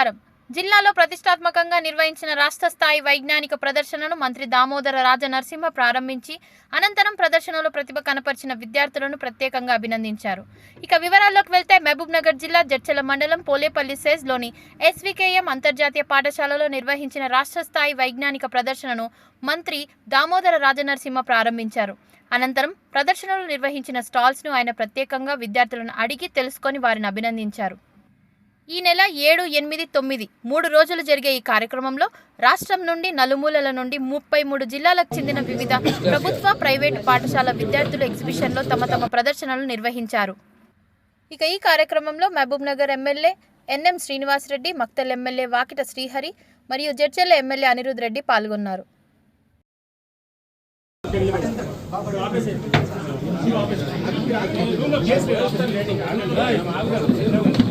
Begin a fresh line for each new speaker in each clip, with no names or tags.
నమస్కారం జిల్లాలో ప్రతిష్టాత్మకంగా నిర్వహించిన రాష్ట్ర స్థాయి వైజ్ఞానిక ప్రదర్శనను మంత్రి దామోదర రాజ నరసింహ ప్రారంభించి అనంతరం ప్రదర్శనలో ప్రతిభ కనపరిచిన విద్యార్థులను ప్రత్యేకంగా అభినందించారు. ఇక వివరాల్లోకి వెళ్తే మహబూబ్ నగర్ జిల్లా జడ్చల మండలం పోలేపల్లి సేజ్లోని ఎస్వికేఎం అంతర్జాతీయ పాఠశాలలో నిర్వహించిన రాష్ట్ర స్థాయి వైజ్ఞానిక ప్రదర్శనను మంత్రి దామోదర రాజనరసింహ ప్రారంభించారు. అనంతరం ప్రదర్శనలు నిర్వహించిన స్టాల్స్ను ఆయన ప్రత్యేకంగా విద్యార్థులను అడిగి తెలుసుకొని వారిని అభినందించారు. ఈ నెల ఏడు ఎనిమిది తొమ్మిది మూడు రోజులు జరిగే ఈ కార్యక్రమంలో రాష్ట్రం నుండి నలుమూలల నుండి ముప్పై మూడు జిల్లాలకు చెందిన వివిధ ప్రభుత్వ ప్రైవేటు పాఠశాల విద్యార్థులు ఎగ్జిబిషన్లో తమ తమ ప్రదర్శనలు నిర్వహించారు. ఇక ఈ కార్యక్రమంలో Mahabubnagar MLA N M Srinivasareddy Makthal MLA Vakiti Srihari మరియు జడ్చెల్ల ఎమ్మెల్యే అనిరుద్ రెడ్డి పాల్గొన్నారు.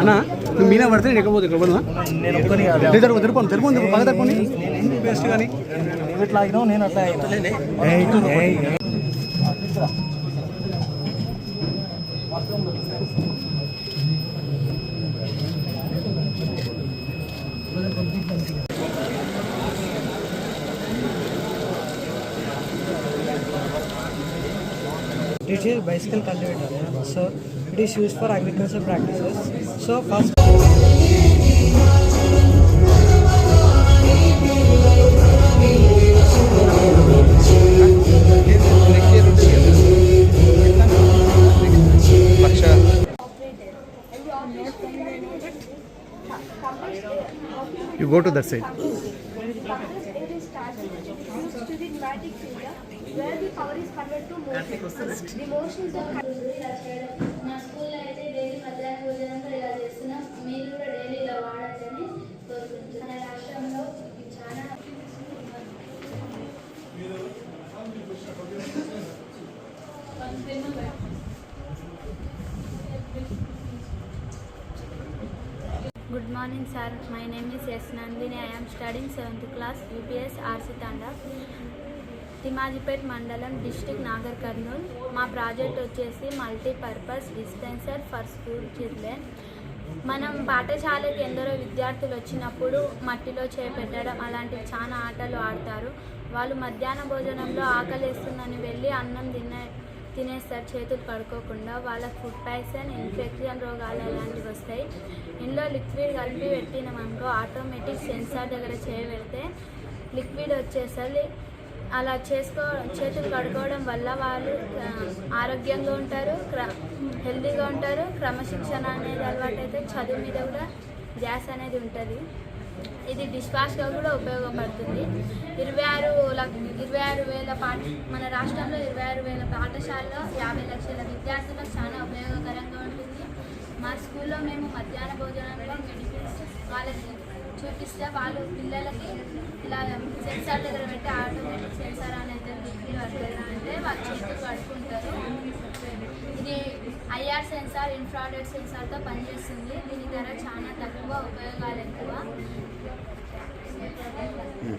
అన్న
నువ్వు మీనా పడితే నేను ఎక్కడ పోతే ఇక్కడ పడునా
నేను ఒక్కని కాదు.
లేదు జరుపు తెలుపు తెలుపు తెలుపు బాగా తక్కువ బెస్ట్ కానీ
ఎట్లా ఆగినావు? నేను అట్లా ఆగినా.
It is bicycle cultivator. So it is used for agricultural practices. So first.
You go to
that
side. Good morning sir my name is S Nandini I'm studying seventh class UPS R C Thanda Thimmajipet మండలం district Nagarkurnool. మా project వచ్చేసి multipurpose dispenser for school children. మనం పాఠశాలకి ఎందరో విద్యార్థులు వచ్చినప్పుడు మట్టిలో చేపెట్టడం అలాంటివి చాలా ఆటలు ఆడతారు. వాళ్ళు మధ్యాహ్న భోజనంలో ఆకలిస్తుందని వెళ్ళి అన్నం తినే తినేస్తారు చేతులు పడుకోకుండా. వాళ్ళకి ఫుడ్ పాయిజన్ ఇన్ఫెక్షన్ రోగాలు అలాంటివి వస్తాయి. ఇందులో లిక్విడ్ కలిపి పెట్టినామనుకో ఆటోమేటిక్ సెన్సార్ దగ్గర చేయబెడితే లిక్విడ్ వచ్చేసరి అలా చేసుకో చేతులు కడుక్కోవడం వల్ల వాళ్ళు ఆరోగ్యంగా ఉంటారు క్ర హెల్తీగా ఉంటారు. క్రమశిక్షణ అనేది అలవాటు అయితే చదువు మీద కూడా ధ్యాస అనేది ఉంటుంది. ఇది డిష్ వాష్గా కూడా ఉపయోగపడుతుంది. ఇరవై ఆరు ఇరవై ఆరు వేల పాఠ మన రాష్ట్రంలో ఇరవై ఆరు వేల పాఠశాలలో యాభై లక్షల విద్యార్థులకు చాలా ఉపయోగకరంగా ఉంటుంది. మా స్కూల్లో మేము మధ్యాహ్న భోజనంలో మెడిసిన్స్ వాళ్ళకి చూపిస్తే వాళ్ళు పిల్లలకి ఇలా సెన్సార్ దగ్గర పెట్టి ఆటోమేటిక్ సెన్సార్ అనేది లిక్విడ్ పడుతుందా అంటే వాళ్ళు చేతులు పట్టుకుంటారు ఇది ఐఆర్ సెన్సార్ ఇన్ఫ్రాడెడ్ సెన్సార్తో పనిచేస్తుంది. దీని ధర చాలా తక్కువ ఉపయోగాలు ఎక్కువ. Hmm.